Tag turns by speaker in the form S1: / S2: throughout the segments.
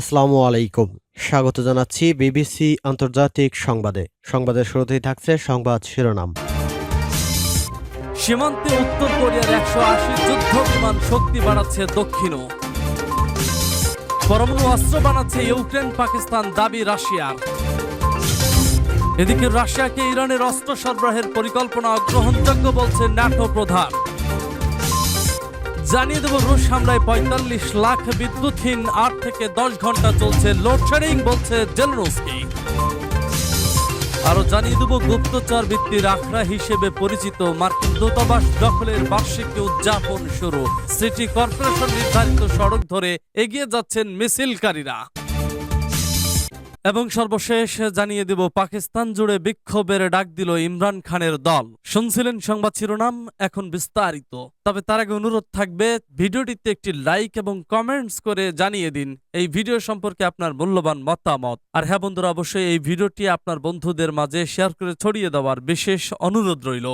S1: আসসালামু আলাইকুম। স্বাগত জানাচ্ছি বিবিসি আন্তর্জাতিক সংবাদে। সংবাদের শুরুতেই থাকছে সংবাদ শিরোনাম।
S2: সীমান্তে উত্তর কোরিয়ার একশো আশি যুদ্ধ বিমান শক্তি বাড়াচ্ছে দক্ষিণও। পরমাণু অস্ত্র বানাচ্ছে ইউক্রেন, পাকিস্তান, দাবি রাশিয়ার এদিকে রাশিয়াকে ইরানের অস্ত্র সরবরাহের পরিকল্পনা অগ্রহণযোগ্য বলছে ন্যাটো প্রধান। জানিয়ে দেব, রুশ হামলায় পঁয়তাল্লিশ লাখ বিদ্যুৎহীন, আট থেকে দশ ঘণ্টা চলছে লোডশেডিং বলছে জেলনস্কি আরও জানিয়ে দেব, গুপ্তচর ভিত্তির আখড়া হিসেবে পরিচিত মার্কিন দূতাবাস দখলের বার্ষিক উদযাপন শুরু। সিটি কর্পোরেশন নির্ধারিত সড়ক ধরে এগিয়ে যাচ্ছেন মিছিলকারীরা। এবং সর্বশেষ জানিয়ে দেব, পাকিস্তান জুড়ে বিক্ষোভের ডাক দিল ইমরান খানের দল। শুনছিলেন সংবাদ শিরোনাম, এখন বিস্তারিত। তবে তার আগে অনুরোধ থাকবে, ভিডিওটিতে একটি লাইক এবং কমেন্টস করে জানিয়ে দিন এই ভিডিও সম্পর্কে আপনার মূল্যবান মতামত। আর হ্যাঁ বন্ধুরা, অবশ্যই এই ভিডিওটি আপনার বন্ধুদের মাঝে শেয়ার করে ছড়িয়ে দেওয়ার বিশেষ অনুরোধ রইল।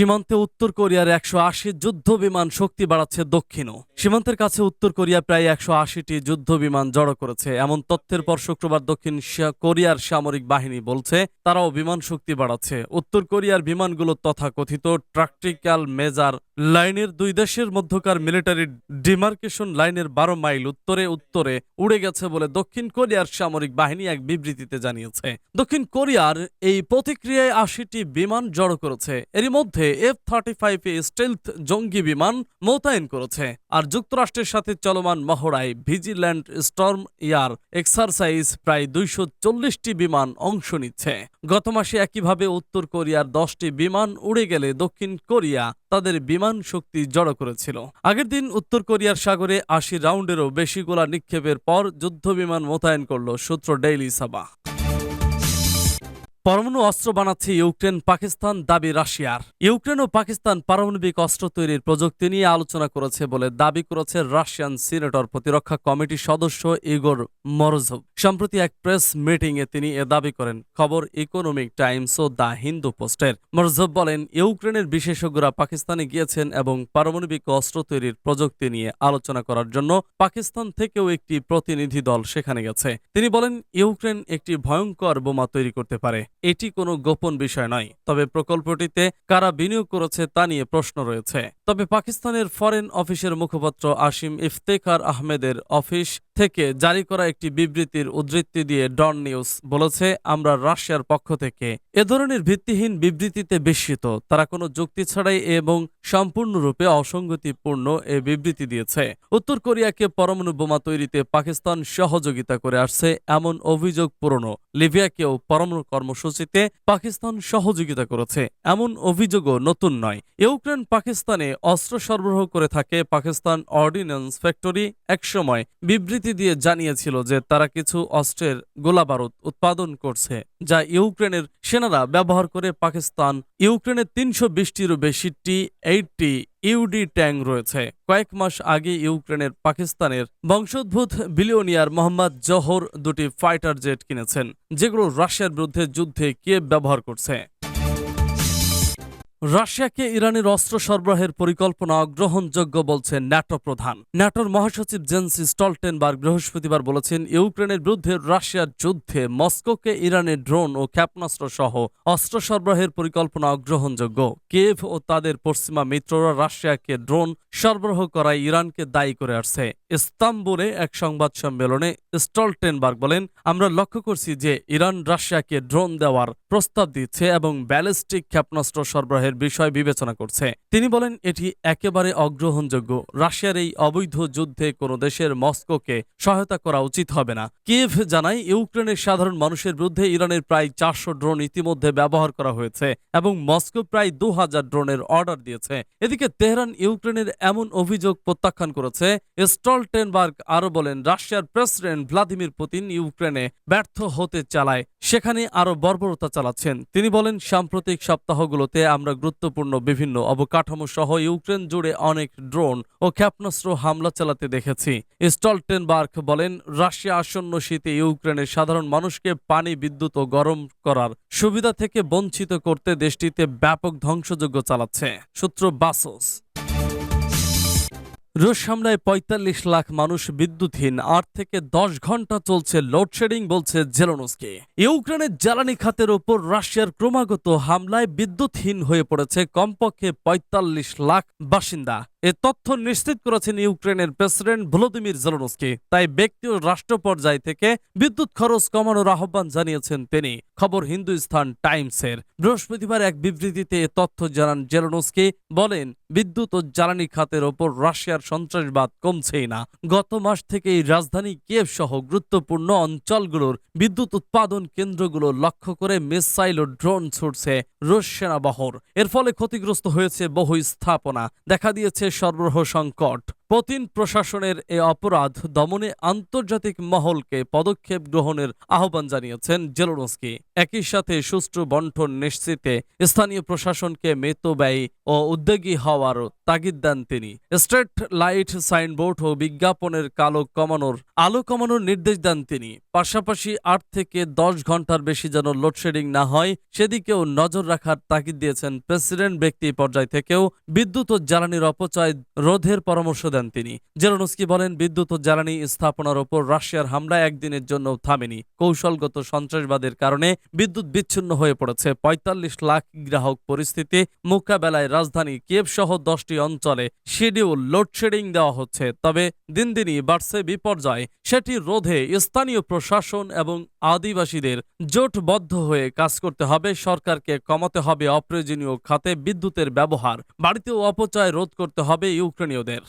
S2: সীমান্তে উত্তর কোরিয়ার একশো আশি যুদ্ধ বিমান শক্তি বাড়াচ্ছে দক্ষিণও। সীমান্তের কাছে উত্তর কোরিয়া প্রায় একশো আশিটি যুদ্ধ বিমান জড়ো করেছে। এমন তথ্যের পর শুক্রবার দক্ষিণ কোরিয়ার সামরিক বাহিনী বলছে, তারাও বিমান শক্তি বাড়াচ্ছে। উত্তর কোরিয়ার বিমানগুলো তথাকথিত ট্রাকটিক্যাল মেজার লাইনের দুই দেশের মধ্যকার মিলিটারি ডিমার্কেশন লাইনের বারো মাইল উত্তরে উত্তরে উড়ে গেছে বলে দক্ষিণ কোরিয়ার সামরিক বাহিনী এক বিবৃতিতে জানিয়েছে। দক্ষিণ কোরিয়ার এই প্রতিক্রিয়ায় আশিটি বিমান জড়ো করেছে। এরই মধ্যে F thirty five A stealth জঙ্গি বিমান মোতায়েন করেছে আর যুক্তরাষ্ট্রের সাথে চলমান মহড়ায় ভিজিল্যান্ড স্টর্ম ইয়ার এক্সারসাইজ প্রায় দুইশো চল্লিশটি বিমান অংশ নিচ্ছে। গত মাসে একইভাবে উত্তর কোরিয়ার দশটি বিমান উড়ে গেলে দক্ষিণ কোরিয়া তাদের বিমান শক্তি জড়ো করেছিল। আগের দিন উত্তর কোরিয়ার সাগরে আশি রাউন্ডেরও বেশি গোলা নিক্ষেপের পর যুদ্ধ বিমান মোতায়েন করল সূত্র ডেইলি সাবা পরমাণু অস্ত্র বানাচ্ছে ইউক্রেন, পাকিস্তান দাবি রাশিয়ার। ইউক্রেন ও পাকিস্তান পারমাণবিক অস্ত্র তৈরির প্রযুক্তি নিয়ে আলোচনা করেছে বলে দাবি করেছে রাশিয়ান সিনেটর প্রতিরক্ষা কমিটির সদস্য ইগোর মরজভ। সম্প্রতি এক প্রেস মিটিং এ তিনি এ দাবি করেন, খবর ইকোনমিক টাইমস ও দ্য হিন্দু পোস্টের। মরজভ বলেন, ইউক্রেনের বিশেষজ্ঞরা পাকিস্তানে গিয়েছেন এবং পারমাণবিক অস্ত্র তৈরির প্রযুক্তি নিয়ে আলোচনা করার জন্য পাকিস্তান থেকেও একটি প্রতিনিধি দল সেখানে গেছে। তিনি বলেন, ইউক্রেন একটি ভয়ঙ্কর বোমা তৈরি করতে পারে। এটি কোনো গোপন বিষয় নয়। তবে প্রকল্পটিতে কারা বিনিয়োগ করেছে তা নিয়ে প্রশ্ন রয়েছে। তবে পাকিস্তানের ফরেন অফিসের মুখপাত্র আসিম ইফতেখার আহমেদের অফিস থেকে জারি করা একটি বিবৃতির উদ্ধৃতি দিয়ে ডন নিউজ বলেছে, আমরা রাশিয়ার পক্ষ থেকে এ ধরনের ভিত্তিহীন বিবৃতিতে বিস্মিত। তারা কোনো যুক্তি ছাড়াই এবং সম্পূর্ণরূপে অসঙ্গতিপূর্ণ এ বিবৃতি দিয়েছে। উত্তর কোরিয়াকে পরমাণু বোমা তৈরিতে পাকিস্তান সহযোগিতা করে আসছে এমন অভিযোগ পুরনো। লিবিয়াকেও পরমাণু কর্মসূচিতে পাকিস্তান সহযোগিতা করেছে, এমন অভিযোগও নতুন নয়। ইউক্রেন পাকিস্তানে অস্ত্র সরবরাহ করে থাকে পাকিস্তান অর্ডিন্যান্স ফ্যাক্টরি। একসময় বিবৃতি দিয়ে জানিয়েছিল যে তারা কিছু অস্ত্রের গোলাবারুদ উৎপাদন করছে, যা ইউক্রেনের সেনারা ব্যবহার করে পাকিস্তান, ইউক্রেনের তিনশো বিশটিরও বেশি টি এইটটি ইউডি ট্যাং রয়েছে। কয়েক মাস আগে ইউক্রেনের পাকিস্তানের বংশোদ্ভূত বিলিয়নিয়ার মোহাম্মদ জহর দুটি ফাইটার জেট কিনেছেন, যেগুলো রাশিয়ার বিরুদ্ধে যুদ্ধে কে ব্যবহার করছে। রাশিয়াকে ইরানের অস্ত্র সরবরাহের পরিকল্পনা অগ্রহণযোগ্য বলছেন ন্যাটো প্রধান। ন্যাটোর মহাসচিব জেন্স স্টলটেনবার্গ বৃহস্পতিবার বলেছেন, ইউক্রেনের বিরুদ্ধে রাশিয়ার যুদ্ধে মস্কোকে ইরানের ড্রোন ও ক্ষেপণাস্ত্র সহ অস্ত্র সরবরাহের পরিকল্পনা অগ্রহণযোগ্য কেভ ও তাদের পশ্চিমা মিত্ররা রাশিয়াকে ড্রোন সরবরাহ করায় ইরানকে দায়ী করে আসছে। ইস্তাম্বুলে এক সংবাদ সম্মেলনে স্টলটেনবার্গ বলেন, আমরা লক্ষ্য করছি যে ইরান রাশিয়াকে ড্রোন দেওয়ার প্রস্তাব দিচ্ছে এবং ব্যালিস্টিক ক্ষেপণাস্ত্র সরবরাহের বিষয় বিবেচনা করছে। তিনি বলেন, এটি একেবারে অগ্রহণযোগ্য। রাশিয়ার এই অবৈধ যুদ্ধে কোনো দেশের মস্কোকে সহায়তা করা উচিত হবে না। কিয়েভ জানায়, ইউক্রেনের সাধারণ মানুষের বিরুদ্ধে ইরানের প্রায় চারশো ড্রোন ইতিমধ্যে ব্যবহার করা হয়েছে এবং মস্কো প্রায় দু হাজার ড্রোনের অর্ডার দিয়েছে। এদিকে তেহরান, ইউক্রেনের এমন অভিযোগ প্রত্যাখ্যান করেছে, স্টলটেনবার্গ আরও বলেন, রাশিয়ার প্রেসিডেন্ট ভ্লাদিমির পুতিন ইউক্রেনে ব্যর্থ হতে চালায়, সেখানে আরও বর্বরতা চালাচ্ছেন। তিনি বলেন, সাম্প্রতিক সপ্তাহগুলোতে আমরা গুরুত্বপূর্ণ বিভিন্ন অবকাঠামো সহ ইউক্রেন জুড়ে অনেক ড্রোন ও ক্ষেপণাস্ত্র হামলা চালাতে দেখেছি। স্টলটেনবার্গ বলেন, রাশিয়া আসন্ন শীতে ইউক্রেনের সাধারণ মানুষকে পানি, বিদ্যুৎ ও গরম করার সুবিধা থেকে বঞ্চিত করতে দেশটিতে ব্যাপক ধ্বংসযজ্ঞ চালাচ্ছে। সূত্র বাসোস। রুশ হামলায় পঁয়তাল্লিশ লাখ মানুষ বিদ্যুৎহীন, আট থেকে দশ ঘণ্টা চলছে লোডশেডিং, বলছে জেলনস্কি। ইউক্রেনের জ্বালানি খাতের ওপর রাশিয়ার ক্রমাগত হামলায় বিদ্যুৎহীন হয়ে পড়েছে কমপক্ষে পঁয়তাল্লিশ লাখ বাসিন্দা। এ তথ্য নিশ্চিত করেছেন ইউক্রেনের প্রেসিডেন্ট ভলোদিমির জেলনস্কি। তাই ব্যক্তি ও রাষ্ট্র পর্যায় থেকে বিদ্যুৎ খরচ কমানোর আহ্বান জানিয়েছেন তিনি। খবর হিন্দুস্তান টাইমসের। বৃহস্পতিবার এক বিবৃতিতে এ তথ্য জানান জেলনস্কি, বলেন, বিদ্যুৎ ও জ্বালানি খাতের ওপর রাশিয়ার সন্ত্রাসবাদ কমছেই না। গত মাস থেকেই রাজধানী কিয়েভ সহ গুরুত্বপূর্ণ অঞ্চলগুলোর বিদ্যুৎ উৎপাদন কেন্দ্রগুলো লক্ষ্য করে মিসাইল ও ড্রোন ছুটছে রুশ সেনাবহর। এর ফলে ক্ষতিগ্রস্ত হয়েছে বহু স্থাপনা। দেখা দিয়েছে সরবরাহ সংকট। পুতিন প্রশাসনের এ অপরাধ দমনে আন্তর্জাতিক মহলকে পদক্ষেপ গ্রহণের আহ্বান জানিয়েছেন জেলোনস্কি। একই সাথে সুষ্ঠু বন্টন নিশ্চিতে স্থানীয় প্রশাসনকে মেত মেতব্যয়ী ও উদ্যোগী হওয়ার তাগিদ দেন তিনি। স্ট্রেট লাইট সাইনবোর্ড ও বিজ্ঞাপনের কালো কমানোর, আলো কমানোর নির্দেশ দেন তিনি। পাশাপাশি আট থেকে দশ ঘণ্টার বেশি যেন লোডশেডিং না হয়, সেদিকেও নজর রাখার তাগিদ দিয়েছেন প্রেসিডেন্ট ব্যক্তি পর্যায় থেকেও বিদ্যুৎ ও জ্বালানির অপচয় রোধের পরামর্শ দেন। তিনি। জেরোনস্কি বলেন, বিদ্যুৎ ও জ্বালানি স্থাপনার ওপর রাশিয়ার হামলা একদিনের জন্য থামেনি। কৌশলগত সন্ত্রাসবাদের কারণে বিদ্যুৎ বিচ্ছিন্ন হয়ে পড়েছে। পঁয়তাল্লিশ লাখ গ্রাহক পরিস্থিতি মোকাবেলায় রাজধানী কিয়েভ সহ দশটি অঞ্চলে শিডিউল লোডশেডিং দেওয়া হচ্ছে। তবে দিন দিনই বাড়ছে বিপর্যয়। সেটি রোধে স্থানীয় প্রশাসন এবং আদিবাসীদের জোটবদ্ধ হয়ে কাজ করতে হবে। সরকারকে কমাতে হবে অপ্রয়োজনীয় খাতে বিদ্যুতের ব্যবহার। বাড়িতেও অপচয় রোধ করতে হবে ইউক্রেনীয়দের।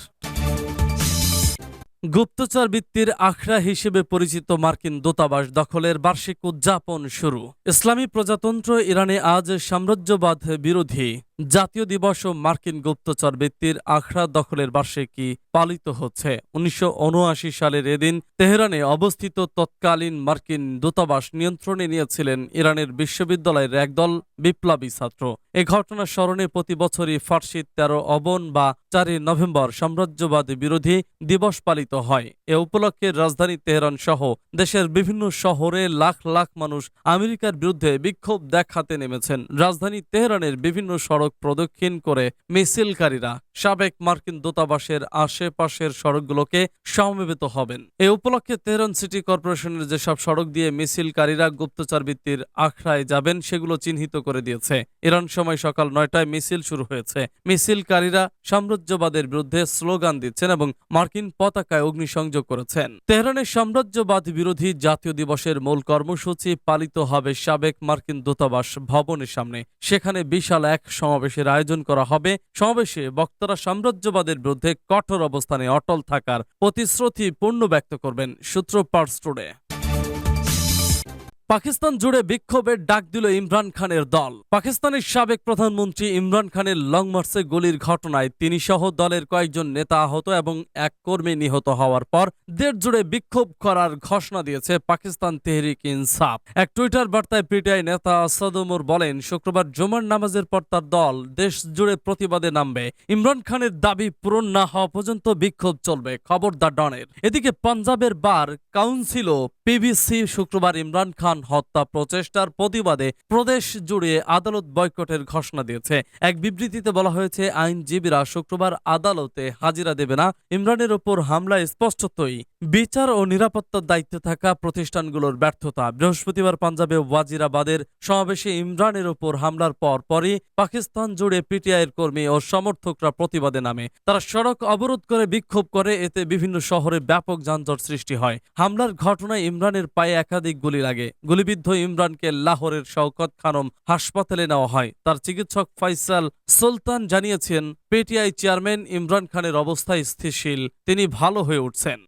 S2: গুপ্তচর বৃত্তির আখড়া হিসেবে পরিচিত মার্কিন দূতাবাস দখলের বার্ষিক উদযাপন শুরু। ইসলামী প্রজাতন্ত্র ইরানে আজ সাম্রাজ্যবাদ বিরোধী। জাতীয় দিবস ও মার্কিন গুপ্তচর বৃত্তির আখড়া দখলের বার্ষিকী পালিত হচ্ছে। উনিশশো উনআশি সালের এদিন তেহরানে অবস্থিত তৎকালীন মার্কিন দূতাবাস নিয়ন্ত্রণে নিয়েছিলেন ইরানের বিশ্ববিদ্যালয়ের একদল বিপ্লবী ছাত্র। এ ঘটনার স্মরণে প্রতি বছরই ফার্সি তেরো অবন বা চারই নভেম্বর সাম্রাজ্যবাদ বিরোধী দিবস পালিত হয়। এ উপলক্ষে রাজধানী তেহরান সহ দেশের বিভিন্ন শহরে লাখ লাখ মানুষ আমেরিকার বিরুদ্ধে বিক্ষোভ দেখাতে নেমেছেন। রাজধানী তেহরানের বিভিন্ন সড়ক প্রদক্ষিণ করে মিছিলকারীরা সাবেক মার্কিন দূতাবাসের আশেপাশের সড়কগুলোকে সমবেত হবেন। এ উপলক্ষে তেহরান সিটি কর্পোরেশনের যেসব সড়ক দিয়ে মিছিলকারীরা গুপ্তচর বৃত্তির আখড়ায় যাবেন, সেগুলো চিহ্নিত করে দিয়েছে। ইরান সময় সকাল নয়টায় মিছিল শুরু হয়েছে। মিছিলকারীরা সাম্রাজ্যবাদের বিরুদ্ধে স্লোগান দিচ্ছেন এবং মার্কিন পতাকায় অগ্নিসংযোগ করেছেন। তেহরানের সাম্রাজ্যবাদ বিরোধী জাতীয় দিবসের মূল কর্মসূচি পালিত হবে সাবেক মার্কিন দূতাবাস ভবনের সামনে। সেখানে বিশাল এক সমাবেশের আয়োজন করা হবে। সমাবেশে বক্তারা সাম্রাজ্যবাদের বিরুদ্ধে কঠোর অবস্থানে অটল থাকার প্রতিশ্রুতি পূর্ণ ব্যক্ত করবেন সূত্র পার্স টুডে পাকিস্তান জুড়ে বিক্ষোভের ডাক দিল ইমরান খানের দল। পাকিস্তানের সাবেক প্রধানমন্ত্রী ইমরান খানের লং মার্চে গুলির ঘটনায় তিনি সহ দলের কয়েকজন নেতা আহত এবং এক কর্মী নিহত হওয়ার পর দেশ জুড়ে বিক্ষোভ করার ঘোষণা দিয়েছে পাকিস্তান তেহরিক ইনসাফ। এক টুইটার বার্তায় পিটিআই নেতা আসাদ ওমর বলেন, শুক্রবার জুমার নামাজের পর তার দল দেশ জুড়ে প্রতিবাদে নামবে। ইমরান খানের দাবি পূরণ না হওয়া পর্যন্ত বিক্ষোভ চলবে। খবর দ্য ডনের। এদিকে পাঞ্জাবের বার কাউন্সিলও পিবিসি শুক্রবার ইমরান খান হত্যা প্রচেষ্টার প্রতিবাদে প্রদেশ জুড়ে আদালত বয়কটের ঘোষণা দিয়েছে। এক বিবৃতিতে বলা হয়েছে, আইনজীবীরা শুক্রবার আদালতে হাজিরা দেবে না। ইমরানের ওপর হামলা স্পষ্টতই বিচার ও নিরাপত্তার দায়িত্বে থাকা প্রতিষ্ঠানগুলোর ব্যর্থতা। বৃহস্পতিবার পাঞ্জাবে ওয়াজিরাবাদের সমাবেশে ইমরানের ওপর হামলার পর পরই পাকিস্তান জুড়ে পিটিআইয়ের কর্মী ও সমর্থকরা প্রতিবাদে নামে। তারা সড়ক অবরোধ করে বিক্ষোভ করে, এতে বিভিন্ন শহরে ব্যাপক যানজট সৃষ্টি হয়। হামলার ঘটনায় ইমরানের পায়ে একাধিক গুলি লাগে। গুলিবিদ্ধ ইমরানকে লাহোরের শওকত খানম হাসপাতালে নেওয়া হয়। তার চিকিৎসক ফয়সাল সুলতান জানিয়েছেন, পিটিআই চেয়ারম্যান ইমরান খানের অবস্থা স্থিতিশীল। তিনি ভালো হয়ে উঠছেন।